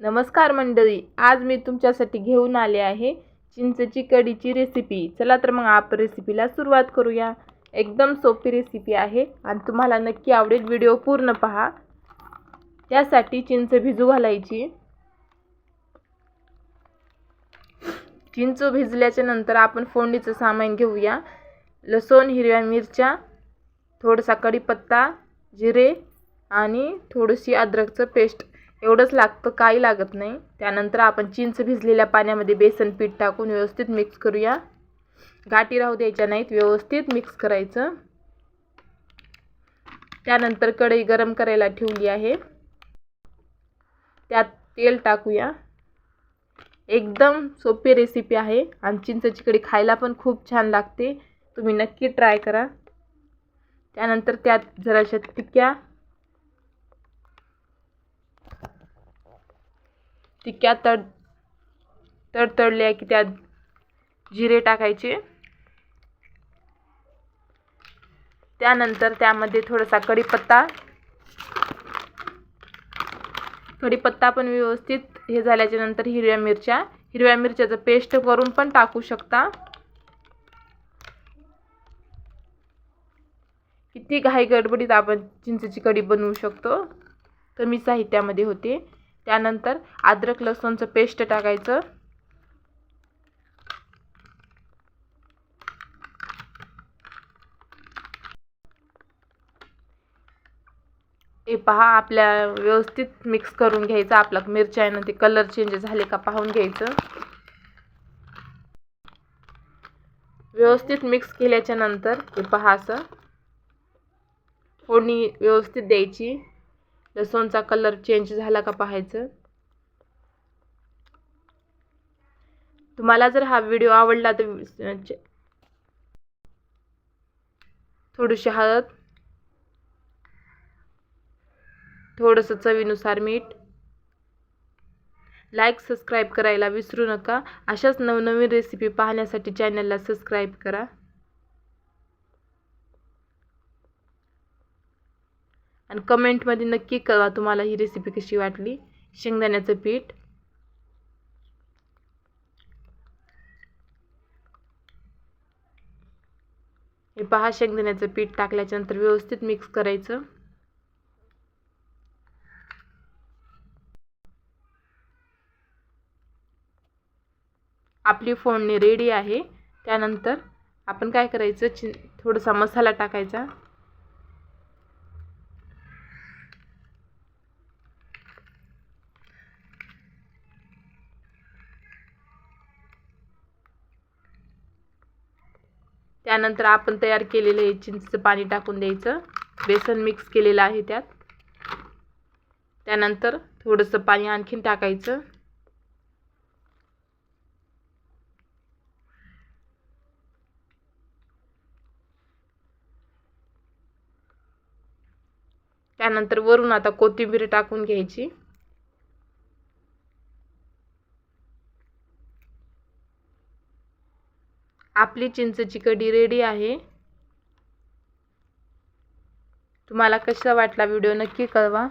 नमस्कार मंडळी आज मी तुमच्यासाठी घेऊन आले आहे चिंचची कढीची रेसिपी चला तर मग आप रेसिपीला सुरुवात करूया. एकदम सोपी रेसिपी आहे आणि तुम्हाला नक्की आवडेल व्हिडिओ पूर्ण पहा. त्यासाठी चिंच भिजू घालायची. चिंच भिजल्याच्या नंतर आपण फोडणीचं सामान घेऊया. लसूण हिरव्या मिरच्या थोडासा कढीपत्ता जिरे आणि थोडीशी अद्रकचं पेस्ट एवढंच लागतं काही लागत नाही. त्यानंतर आपण चिंच भिजलेल्या पाण्यामध्ये बेसन पीठ टाकून व्यवस्थित मिक्स करूया. गाठी राहू द्यायच्या नाहीत व्यवस्थित मिक्स करायचं. त्यानंतर कढई गरम करायला ठेवली आहे. त्यात तेल टाकूया. एकदम सोपी रेसिपी आहे आणि चिंचची कढी खायला पण खूप छान लागते. तुम्ही नक्की ट्राय करा. त्यानंतर त्यात जराशा टिक्या टिक्क्या तड तडतडल्या की त्यात जिरे टाकायचे. त्यानंतर त्यामध्ये थोडासा कढीपत्ता. कढीपत्ता पण व्यवस्थित हे झाल्याच्यानंतर हिरव्या मिरच्या. हिरव्या मिरच्याचं पेस्ट करून पण टाकू शकता. किती घाई गडबडीत आपण चिंचेची कढी बनवू शकतो. कमी साहित्यामध्ये होते. त्यानंतर अद्रक लसूणचं पेस्ट टाकायचं. हे पहा आपल्या व्यवस्थित मिक्स करून घ्यायचं. आपला मिरच्या आहे ना ते कलर चेंज झाले का पाहून घ्यायचं. व्यवस्थित मिक्स केल्याच्यानंतर हे पहा असं. फोडणी व्यवस्थित द्यायची. लसूणचा कलर चेंज झाला का पाहायचं? तुम्हाला जर हा व्हिडिओ आवडला तर थोडीशी हळद थोडंसं चवीनुसार मीठ. लाईक सबस्क्राईब करायला विसरू नका. अशाच नवनवीन रेसिपी पाहण्यासाठी चॅनलला सबस्क्राईब करा. आणि कमेंटमध्ये नक्की कळवा तुम्हाला ही रेसिपी कशी वाटली. शेंगदाण्याचं पीठ. हे पहा शेंगदाण्याचं पीठ टाकल्याच्यानंतर व्यवस्थित मिक्स करायचं. आपली फोडणी रेडी आहे. त्यानंतर आपण काय करायचं? चि थोडासा मसाला टाकायचा. त्यानंतर आपण तयार केलेलं हे चिंचचं पाणी टाकून द्यायचं. बेसन मिक्स केलेलं आहे त्यात. त्यानंतर थोडंसं पाणी आणखीन टाकायचं. त्यानंतर वरून आता कोथिंबीर टाकून घ्यायची. आपली चिंचची कढी रेडी आहे. तुम्हाला कसा वाटला व्हिडिओ नक्की कळवा.